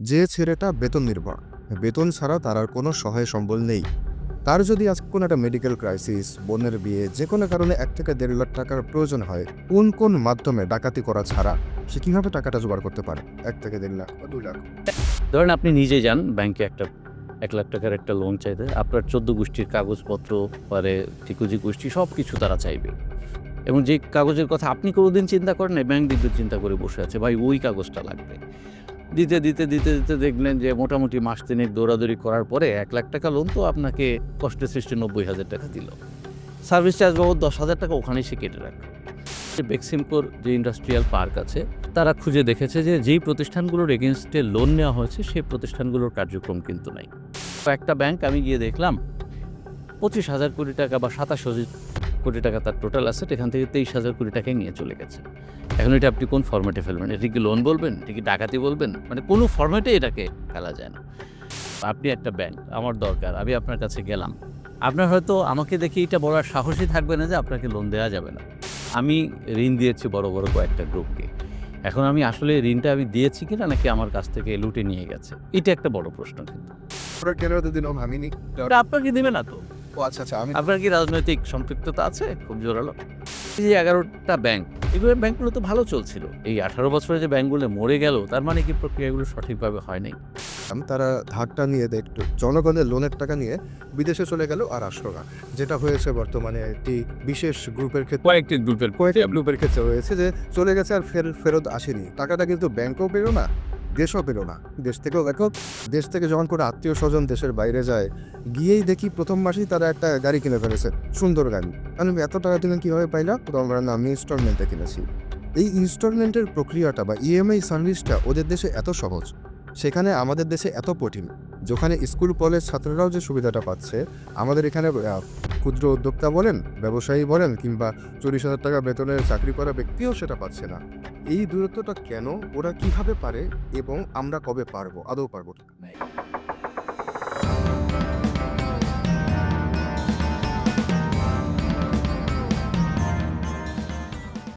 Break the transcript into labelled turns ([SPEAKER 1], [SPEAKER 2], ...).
[SPEAKER 1] যে ছেলেটা বেতন নির্ভর বেতন ছাড়া তার আর কোনো সহায় সম্বল নেই। তার যদি আজ কোনো একটা মেডিকেল ক্রাইসিস বোনের বিয়ে, যে কোনো কারণে এক থেকে দেড় লাখ টাকার প্রয়োজন হয়, কোন কোন মাধ্যমে ডাকাতি করা ছাড়া সে কীভাবে টাকাটা জোগাড় করতে পারে? এক থেকে দেড় লাখ বা দু লাখ।
[SPEAKER 2] ধরেন আপনি নিজে যান, ব্যাংকে একটা, এক লাখ টাকার একটা লোন চাইতে, আপনার চোদ্দ গোষ্ঠীর কাগজপত্র, পরে টিকুজি গোষ্ঠী সব কিছু তারা চাইবে। এবং যে কাগজের কথা আপনি কোনোদিন চিন্তা করেন ব্যাংক দিতে চিন্তা করে বসে আছে, ভাই, ওই কাগজটা লাগবে। দিতে দিতে দিতে দিতে দেখলেন যে মোটামুটি মাস তিনেক দৌড়াদৌড়ি করার পরে এক লাখ টাকা লোন তো আপনাকে কষ্টে সৃষ্টি নব্বই হাজার টাকা দিল। সার্ভিস চার্জ বাবদ দশ হাজার টাকা ওখানেই সে কেটে রাখবে বেক্সিমপুর যে ইন্ডাস্ট্রিয়াল পার্ক আছে, তারা খুঁজে দেখেছে যে যেই প্রতিষ্ঠানগুলোর এগেনস্টে লোন নেওয়া হয়েছে, সেই প্রতিষ্ঠানগুলোর কার্যক্রম কিন্তু নাই। একটা ব্যাংক আমি গিয়ে দেখলাম, পঁচিশ হাজার কোটি টাকা বা সাতাশ কোটি টাকা তার টোটাল অ্যাসেট এখান থেকে তেইশ হাজার কোটি টাকায় নিয়ে চলে গেছে। এখন এটা আপনি কোন ফর্ম্যাটে ফেলবেন? এটা কি লোন বলবেন? এটা কি ডাকাতি বলবেন? মানে কোনো ফর্ম্যাটে এটাকে ফেলা যায় না। আপনি একটা ব্যাংক আমার দরকার আমি আপনার কাছে গেলাম। আপনার হয়তো আমাকে দেখে এটা বলার সাহসই থাকবে না যে আপনাকে লোন দেওয়া যাবে না। আমি ঋণ দিয়েছি বড় বড় কয়েকটা গ্রুপকে। এখন আমি আসলে ঋণটা আমি দিয়েছি কিনা নাকি আমার কাছ থেকে লুটে নিয়ে গেছে? এটা একটা বড় প্রশ্ন কিন্তু।
[SPEAKER 1] কেন এতদিন
[SPEAKER 2] আপনাকে দেবে না তো।
[SPEAKER 1] ও আচ্ছা আচ্ছা আমি
[SPEAKER 2] আপনার কি রাজনৈতিক সম্পৃক্ততা আছে? খুব জোরালো। এই যে এগারোটা ব্যাংক এগুলো ব্যাংকগুলো তো ভালো চলছিল। এই আঠারো বছরে যে ব্যাংকগুলো মরে গেল তার মানে কি প্রক্রিয়াগুলো সঠিকভাবে হয় নাই?
[SPEAKER 1] তারা ধারটা নিয়ে একটু জনগণের লোনের টাকা নিয়ে বিদেশে চলে গেল আর আসলো না। যেটা হয়েছে বর্তমানে একটি বিশেষ গ্রুপের ক্ষেত্রে
[SPEAKER 2] কয়েকটি গ্রুপের
[SPEAKER 1] কয়েকটা গ্রুপের ক্ষেত্রে হয়েছে যে চলে গেছে আর ফের ফেরত আসেনি। টাকাটা কিন্তু ব্যাংকও পেল না। দেশও পেল না। দেশ থেকেও দেখো, দেশ থেকে যখন কোনো আত্মীয় স্বজন দেশের বাইরে যায়, গিয়েই দেখি প্রথম মাসেই তারা একটা গাড়ি কিনে ফেলেছে, সুন্দর গাড়ি। আমি এত টাকা তুমি কীভাবে পাইলা তোমার না, আমি ইনস্টলমেন্টে কিনেছি। এই ইনস্টলমেন্টের প্রক্রিয়াটা বা ইএমআই সার্ভিসটা ওদের দেশে এত সহজ, সেখানে আমাদের দেশে এত কঠিন, যেখানে স্কুল কলেজ ছাত্ররাও যে সুবিধাটা পাচ্ছে, আমাদের এখানে ক্ষুদ্র উদ্যোক্তা বলেন, ব্যবসায়ী বলেন কিংবা চল্লিশ হাজার টাকা বেতনের চাকরি করা ব্যক্তিও সেটা পাচ্ছে না। এই দূরত্বটা কেন? ওরা কীভাবে পারে এবং আমরা কবে পারব? আদৌ পারব কি?